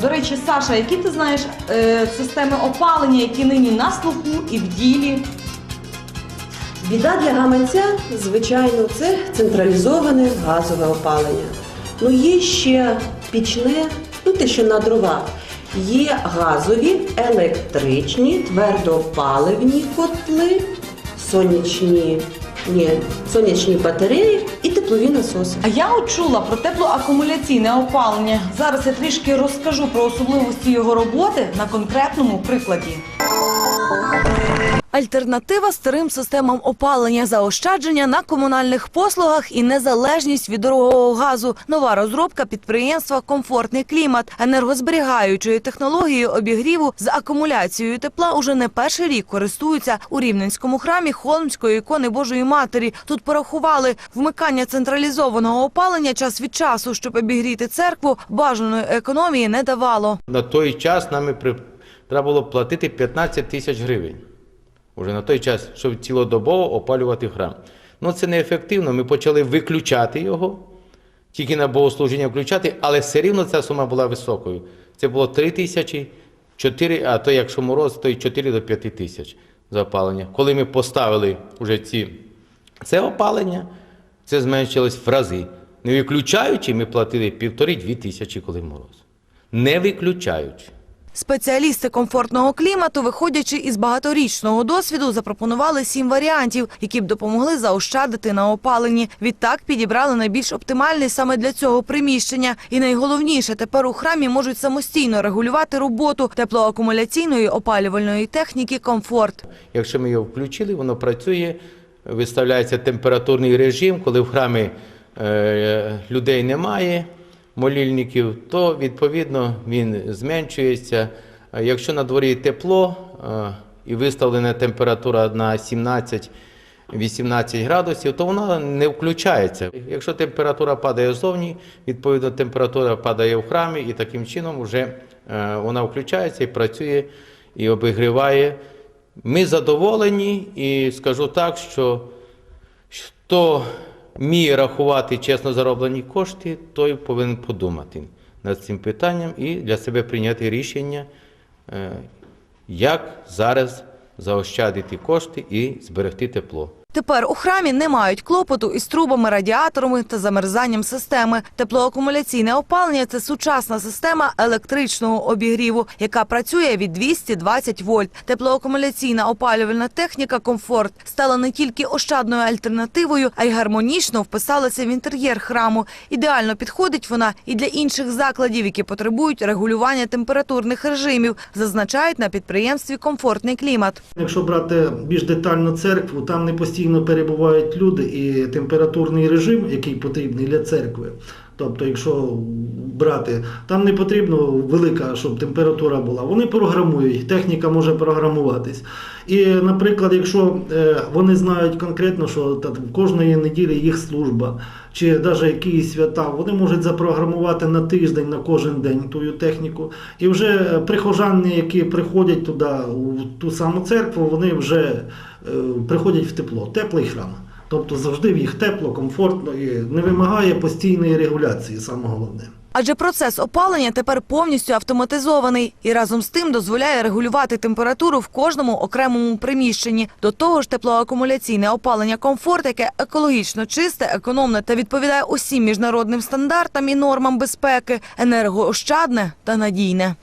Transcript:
До речі, Саша, які ти знаєш е, системи опалення, які нині на слуху і в ділі? Біда для гаманця, звичайно, це централізоване газове опалення. Ну, є ще пічне, ну те, що на дровах. Є газові, електричні, твердопаливні котли, сонячні, ні, сонячні батареї і теплові насоси. А я чула про теплоакумуляційне опалення. Зараз я трішки розкажу про особливості його роботи на конкретному прикладі. Альтернатива старим системам опалення, заощадження на комунальних послугах і незалежність від дорогого газу. Нова розробка підприємства Комфортний клімат енергозберігаючою технологією обігріву з акумуляцією тепла уже не перший рік користуються у рівненському храмі Холмської ікони Божої Матері. Тут порахували вмикання централізованого опалення час від часу, щоб обігріти церкву, бажаної економії не давало. На той час нам при... треба було платити 15 тисяч гривень. Уже на той час, щоб цілодобово опалювати храм. Ну це неефективно. Ми почали виключати його, тільки на богослужіння включати, але все рівно ця сума була високою. Це було 3 тисячі, 4, а то якщо мороз, то й 4 до 5 тисяч за опалення. Коли ми поставили вже ці, це опалення, це зменшилось в рази. Не виключаючи, ми платили півтори-дві тисячі, коли мороз. Не виключаючи. Спеціалісти комфортного клімату, виходячи із багаторічного досвіду, запропонували сім варіантів, які б допомогли заощадити на опаленні. Відтак підібрали найбільш оптимальний саме для цього приміщення. І найголовніше, тепер у храмі можуть самостійно регулювати роботу теплоакумуляційної опалювальної техніки комфорт. Якщо ми його включили, воно працює, виставляється температурний режим, коли в храмі е, людей немає, молільників, то відповідно він зменшується. Якщо на дворі тепло і виставлена температура на 17 18 градусів, то вона не включається. Якщо температура падає ззовні, відповідно температура падає в храмі, і таким чином вже е, вона включається і працює і обігріває. Ми задоволені і скажу так, що хто вміє рахувати чесно зароблені кошти, той повинен подумати над цим питанням і для себе прийняти рішення, е, як зараз заощадити кошти і зберегти тепло. Тепер у храмі не мають клопоту із трубами, радіаторами та замерзанням системи. Теплоакумуляційне опалення це сучасна система електричного обігріву, яка працює від 220 вольт. Теплоакумуляційна опалювальна техніка комфорт стала не тільки ощадною альтернативою, а й гармонічно вписалася в інтер'єр храму. Ідеально підходить вона і для інших закладів, які потребують регулювання температурних режимів, зазначають на підприємстві комфортний клімат. Якщо брати більш детально церкву, там не постійно перебувають люди і температурний режим, який потрібний для церкви. Тобто, якщо брати, там не потрібно велика, щоб температура була. Вони програмують, техніка може програмуватись. І, наприклад, якщо е, вони знають конкретно, що та, кожної неділі їх служба, чи навіть якісь свята, вони можуть запрограмувати на тиждень, на кожен день ту техніку. І вже е, прихожани, які приходять туди, у ту саму церкву, вони вже е, приходять в тепло, теплий храм. Тобто завжди в їх тепло, комфортно і не вимагає постійної регуляції, саме головне. Адже процес опалення тепер повністю автоматизований і разом з тим дозволяє регулювати температуру в кожному окремому приміщенні. До того ж, теплоакумуляційне опалення комфорт, яке екологічно чисте, економне та відповідає усім міжнародним стандартам і нормам безпеки, енергоощадне та надійне.